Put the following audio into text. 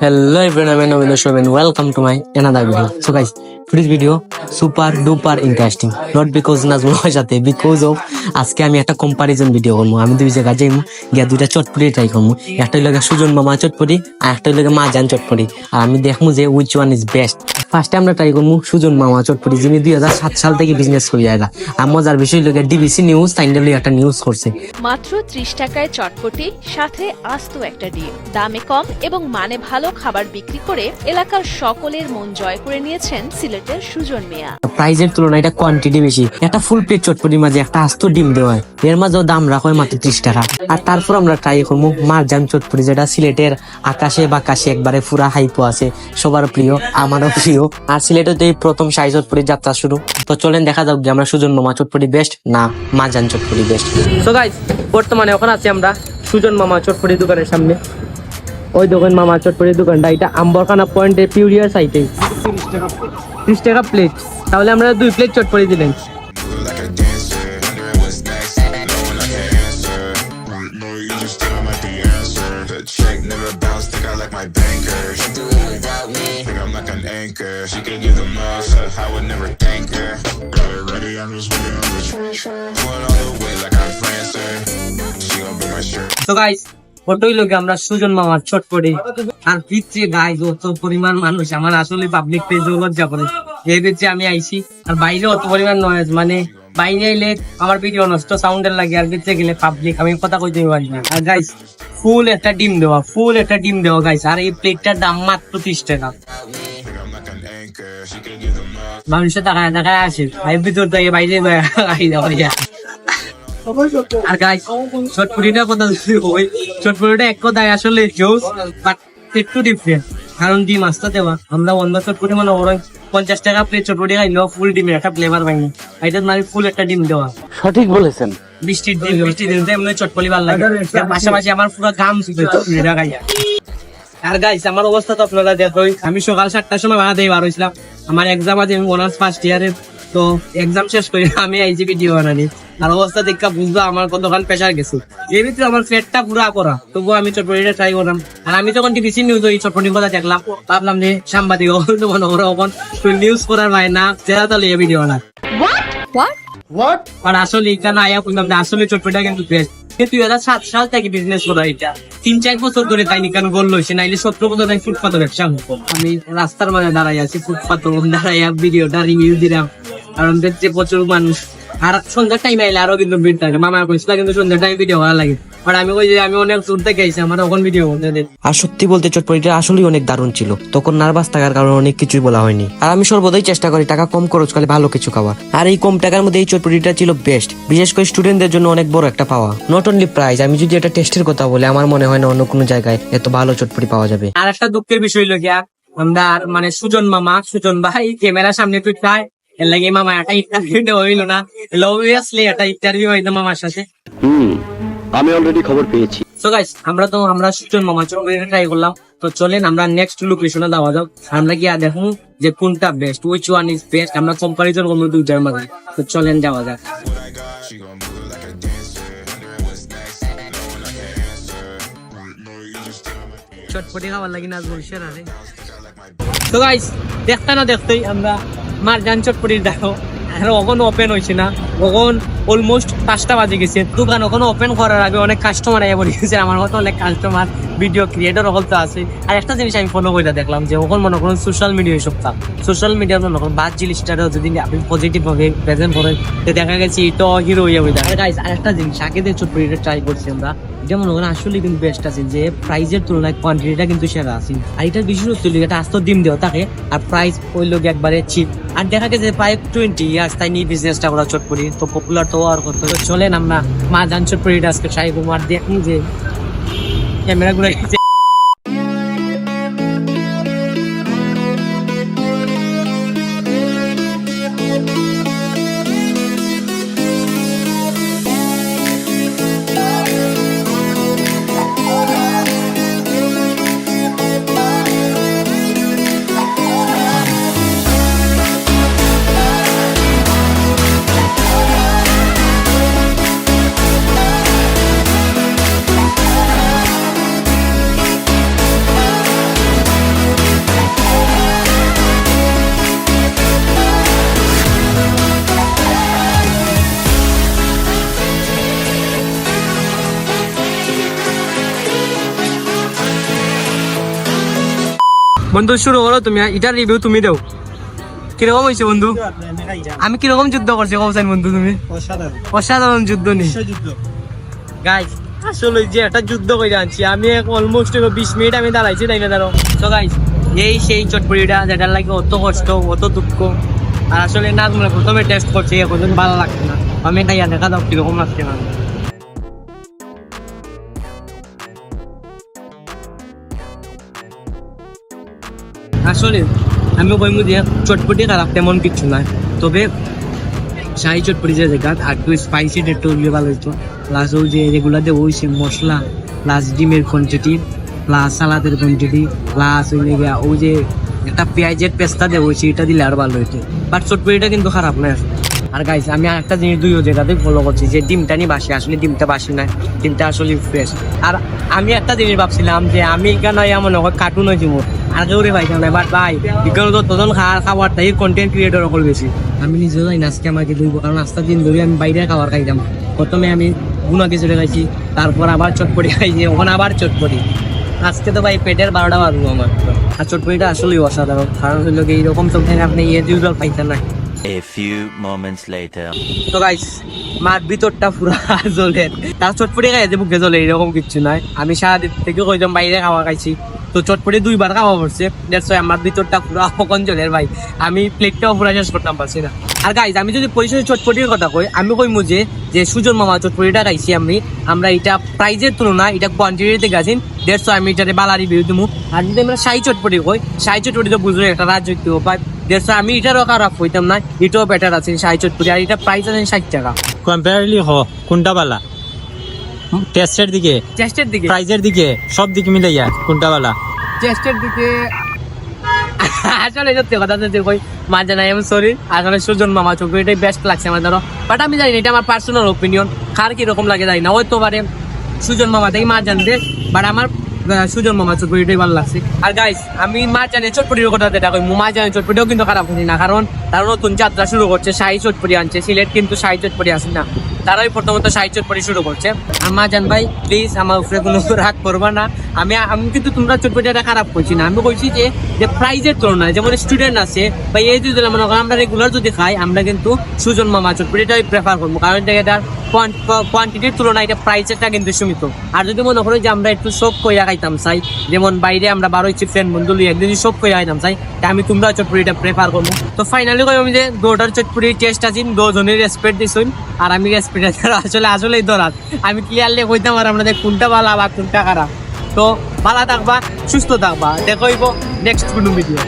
Hello everyone, I'm Navindra Shoven. Welcome to my another video. So guys, today's video super duper interesting. Not because Nazmul সাথে because of আজকে আমি একটা comparison video করব আমি দুই জায়গা যাইমু গিয়া দুইটা চটপটি ট্রাই করব একটা লাগে সুজন মামা চটপটি আর একটা লাগে মা জান চটপটি আর আমি দেখব যে উইচ ওয়ান ইজ বেস্ট ফার্স্টে আমরা ট্রাই করব সুজন মামা চটপটি যিনি দুই হাজার সাত সাল থেকে বিজনেস করি আয়গা। আর মজার বিষয় গিয়া ডিবিসি নিউজ তাইন্ডালি একটা নিউজ করছে। মাত্র ত্রিশ টাকায় চটপটি সাথে আস্ত একটা ডিম দামে কম এবং মানে ভালো খাবার বিক্রি করে এলাকার সকলের মন জয় করে নিয়েছেন সিলেটের সুজন মিয়া। প্রাইজের তুলনায় এটা কোয়ান্টিটি বেশি। একটা ফুল প্লেট চটপটির মাঝে একটা আস্ত ডিম দেওয়া হয়। এর মাঝেও দাম রাখা হয় মাত্র ত্রিশ টাকা। আর তারপর আমরা ট্রাই করব মারজান চটপটি যেটা সিলেটের আকাশে বাকাশে একবারে পুরা হাইপো আছে। সবার প্রিয় আমারও প্রিয়। আর সিলেটে যে প্রথম সাই চটপুরির যাত্রা শুরু, তো চলেন দেখা যাক যে আমরা সুজন মামা চটপুরি বেস্ট না মাজান চটপটি বেস্ট তো গাইস বর্তমানে ওখানে আছি আমরা সুজন মামা চটপটি দোকানের সামনে। ওই দোকান মামা চটপুরি দোকানটা, এটা আম্বরখানা পয়েন্টের পিউরিয়ার সাইটে ত্রিশ টাকা প্লেট তাহলে আমরা দুই প্লেট চটপটি দিলেন। Got it ready. I'm just waiting on the all the way like I'm Prancer. She gon' be my shirt. তো গাইস ফটোই আমরা সুজন মামার আর পিচ্ছে পরিমাণ মানুষ আমার আসলে পাবলিক পেজ করে এই আমি আইছি, আর বাইরে অত পরিমাণ নয়েজ মানে বাইরে এলে আমার ভিডিও নষ্ট সাউন্ডের লাগে আর পিচ্ছে গেলে পাবলিক আমি কথা কইতে পারি না আর গাইস ফুল একটা ডিম দেওয়া ফুল একটা ডিম দেওয়া গাইস আর এই প্লেটটার দাম মাত্র ত্রিশ টাকা মানুষের টাকায় টাকায় আসে আর ভিতর থেকে বাইরে খাই দেওয়া আর গাইস চটপুরিটা কথা যদি হয় চটপুরিটা এক কথায় আসলে জোস বাট একটু ডিফারেন্ট কারণ ডিম আসতে দেওয়া। আমরা অন্য চটপুরি মানে ওরা পঞ্চাশ টাকা প্লেট চটপুরি খাইলেও ফুল ডিমের একটা ফ্লেভার পাইনি। এটা মানে ফুল একটা ডিম দেওয়া। সঠিক বলেছেন। বৃষ্টির দিন বৃষ্টির দিন এমনি চটপলি ভালো লাগে। তার পাশাপাশি আমার পুরো গাম শুধু চটপুরিটা খাইয়া। আর গাইস আমার অবস্থা তো আপনারা দেখোই। আমি সকাল সাতটার সময় বাধা দিয়ে বার হয়েছিলাম। আমার এক্সাম আছে আমি অনার্স ফার্স্ট ইয়ারের তো এক্সাম শেষ করে আমি আইজি ভিডিও বানানি। আর অবস্থা দেখা বুঝব আমার কতখান প্রেশার গেছে। এর ভিতরে আমার পেটটা পুরা করা। তবুও আমি চটপটিটা ট্রাই করলাম। আর আমি যখন টিভিসি নিউজ ওই চটপটির কথা দেখলাম ভাবলাম যে সাংবাদিক মনে করো ওখান নিউজ করার ভাই না যেটা তাহলে এই ভিডিও না আর আসলে এখানে আয়া বললাম যে আসলে চটপটিটা কিন্তু বেস্ট দুই হাজার সাত সাল থেকে বিজনেস করা এটা। তিন, চার বছর ধরে তাই কেন গোল হয়েছে নাইলে সত্তর বছর আমি ফুটপাতের ব্যবসা করব আমি রাস্তার মাঝে দাঁড়াই আছি ফুটপাত দাঁড়াইয়া ভিডিওটা রিভিউ দিলাম। কারণ দেখছে প্রচুর মানুষ আর সন্ধ্যার টাইম আইলে আরও কিন্তু ভিড় থাকে। মামা কইছিল কিন্তু সন্ধ্যার টাইম ভিডিও করা লাগে। আর আমি কই যে আমি অনেক দূর থেকে আইছি আমার তখন ভিডিও আর সত্যি বলতে চটপটিটা আসলেই অনেক দারুণ ছিল। তখন নার্ভাস থাকার কারণে অনেক কিছুই বলা হয়নি। আর আমি সর্বদাই চেষ্টা করি টাকা কম খরচ করে ভালো কিছু খাওয়া আর এই কম টাকার মধ্যে এই চটপটিটা ছিল বেস্ট বিশেষ করে স্টুডেন্টদের জন্য অনেক বড় একটা পাওয়া। নট অনলি প্রাইস আমি যদি এটা টেস্টের কথা বলি আমার মনে হয় না অন্য কোনো জায়গায় এত ভালো চটপটি পাওয়া যাবে। আর একটা দুঃখের বিষয় হলো গিয়া আমরা আর মানে সুজন মামা সুজন ভাই ক্যামেরার সামনে তুই চাই এর লাগে মামা একটা ইন্টারভিউ দেওয়া হইল না অবভিয়াসলি একটা ইন্টারভিউ হইতো মামার সাথে হুম আমি অলরেডি খবর পেয়েছি। সো গাইস আমরা তো আমরা সুজন মামা চটপটি ট্রাই করলাম। তো চলেন আমরা নেক্সট লোকেশনে যাওয়া যাক। আমরা কি দেখুন যে কোনটা best which one is best আমরা কম্পারিজন করব দুইটার মাঝে। তো চলেন যাওয়া যাক। চটপটি খাবার লাগি না বলছে না রে। তো গাইস দেখতে না দেখতেই আমরা মারজান চটপটির দেখো। আর ওখানে ওপেন হয়েছে না। ওখন অলমোস্ট পাঁচটা বাজে গেছে। দোকান ওখন ওপেন করার আগে অনেক কাস্টমার আগে বলে গেছে। আমার মতো অনেক কাস্টমার ভিডিও ক্রিয়েটর হল তো আছে। আর একটা জিনিস আমি ফলো করে দেখলাম যে ওখানে মনে করুন সোশ্যাল মিডিয়া সব থাক সোশ্যাল মিডিয়ার মনে করুন বাদ জিনিসটারও যদি আপনি পজিটিভ ভাবে প্রেজেন্ট করেন দেখা গেছে এটা হিরো হয়ে যাবে। আর আরেকটা জিনিস, আগে দিয়ে চটপটিটা ট্রাই করছি আমরা। এটা ওখানে আসলে কিন্তু বেস্ট আছে যে প্রাইজের তুলনায় কোয়ান্টিটিটা কিন্তু সেরা আছে আর এটার বিশেষত্ব হলো এটা আস্ত ডিম দেওয়া থাকে, আর প্রাইস ওই লোক একবারে চিপ আর দেখা গেছে প্রায় টোয়েন্টি ইয়ার্স তাই নিয়ে বিজনেসটা করা চট করি, তো পপুলার তো আর করতে। চলেন আমরা মা জান চট করি আজকে ট্রাই কুমার দেখুন যে ক্যামেরা বন্ধু শুরু করো তুমি। এটার রিভিউ তুমি দাও। কীরকম হয়েছে বন্ধু? আমি কীরকম যুদ্ধ করছি কবসান বন্ধু তুমি। অসাধারণ। যুদ্ধ নি। গাইজ আসলে যে একটা যুদ্ধ করে আনছি আমি অলমোস্ট বিশ মিনিট আমি দাঁড়াইছি তাই না দাঁড়ো তো গাইজ এই সেই চটপটিটা যেটার লাগে অত কষ্ট অত দুঃখ আর আসলে না তোমরা প্রথমে টেস্ট করছি এখন ভালো লাগছে না। আমি খাইয়া দেখা দাও কীরকম লাগছে না। আসলে আমি কইমু যে চটপটি খারাপ তেমন কিছু নয় তবে শাহি চটপটি যে জায়গা, আর একটু স্পাইসি একটু হলে ভালো হইতো প্লাস ওই যে যেগুলো দিয়ে ওই সে মশলা প্লাস ডিমের কোয়ান্টিটি প্লাস সালাদের কোয়ান্টিটি প্লাস ওই ওই যে একটা পেঁয়াজের পেস্তা ওই সেটা দিলে আর ভালো হইতো। বাট চটপটিটা কিন্তু খারাপ নয় আসলে। আর গাইস আমি একটা জিনিস দুইও জায়গাতে ফলো করছি, যে ডিমটা নিয়ে বাসি, আসলে ডিমটা বাসি না ডিমটা আসলে ফ্রেশ আর আমি একটা জিনিস ভাবছিলাম যে আমি কেন এমন হয় কার্টুন হয়েছি মোর আর কেউ রে পাইতাম না বাট ভাই বিজ্ঞান তো তখন খাওয়ার খাবারটা এই কন্টেন্ট ক্রিয়েটর সকল বেশি। আমি নিজেও জানি না আজকে আমাকে দুইব কারণ আস্তা দিন ধরে আমি বাইরে খাবার খাইতাম। প্রথমে আমি গুনা খিচুড়ি খাইছি তারপর আবার চটপটি খাইছি ওখানে আবার চটপটি। আজকে তো ভাই পেটের বারোটা বাজবো আমার। আর চটপটিটা আসলেই অসাধারণ। কারণ হলো কি এইরকম তো আপনি ইয়ে ইউজুয়াল পাইতেন না। A few moments later. তো গাইস মার ভিতরটা পুরা জ্বলে। তার চটপটি খাই যে মুখে জ্বলে এরকম কিছু নাই। আমি সারাদিন থেকে কইতাম বাইরে খাওয়া খাইছি। তো চটপটি দুইবার খাওয়া পড়ছে দ্যাটস আমার ভিতরটা পুরা কখন জ্বলের ভাই। আমি প্লেটটাও পুরা শেষ করতাম, পারছি না। আর গাইস আমি যদি পরিচয় চটপটির কথা কই, আমি কইমু যে যে সুজন মামা চটপটিটা খাইছি আমি, আমরা এটা প্রাইজের তুলনা এটা কোয়ান্টিটিতে গেছেন দেড়শো আমি এটাতে বালা রিভিউ দিমু। আর যদি আমরা সাই চটপটি কই সাই চটপটি তো বুঝলো একটা রাজত্ব পাই দেড়শো আমি এটারও খারাপ হইতাম না, এটাও বেটার আছে সাই চটপটি। আর এটা প্রাইস আছে ষাট টাকা। কম্পারেটলি হ, কোনটা বালা? টেস্টের দিকে? চেস্টের দিকে? প্রাইজের দিকে? সব দিকে মিলাইয়া কোনটা বালা? চেস্টের দিকে আসলে সত্যি কথা যদি কই মা জানাই আমি সরি আসলে সুজন মামা চোখে এটাই বেস্ট লাগছে আমার ধরো। বাট আমি জানি এটা আমার পার্সোনাল ওপিনিয়ন কার কীরকম লাগে জানি না হয়তো পারে সুজন মামা তাই মা জানবে বাট আমার সুজন মামা চোখে এটাই ভালো লাগছে। আর গাইস আমি মা জানি চটপটির কথা যেটা কই মা জানি চটপটিও কিন্তু খারাপ হচ্ছে না কারণ তারা নতুন যাত্রা শুরু করছে শাহী চটপটি আনছে সিলেট কিন্তু শাহী চটপটি আসে না। তারাই প্রথমত সাহায্য চটপটি শুরু করছে। আমার জান ভাই প্লিজ আমার উপরে কোনো রাগ করবা না। আমি আমি কিন্তু তোমরা চটপটিটা খারাপ করছি না। আমি বলছি যে যে প্রাইজের তুলনায় যেমন স্টুডেন্ট আছে বা এই যদি মনে করেন আমরা রেগুলার যদি খাই, আমরা কিন্তু সুজন মামা চটপটিটাই প্রেফার করব। কারণ এটা কোয়ান্টিটির তুলনায় এটা প্রাইসেরটা কিন্তু সীমিত। আর যদি মনে করো যে আমরা একটু শোক কইয়া খাইতাম, চাই, যেমন বাইরে আমরা বারো ইচ্ছি ফ্রেন্ড বন্ধু লিয়ে যদি শোক কইয়া খাইতাম, চাই, তা আমি তোমরা চটপটিটা প্রেফার করব। তো ফাইনালি কই আমি যে দোটার চটপটির টেস্ট আছে দুজনের রেসপেক্ট দিছুন আর আমি রেসপেক্ট আসলে, আসলেই দরাত আমি ক্লিয়ারলি কইতাম আর আপনাদের কোনটা ভালো বা কোনটা খারাপ। তো ভালো থাকবা, সুস্থ থাকবা। দেখো নেক্সট কোনো ভিডিও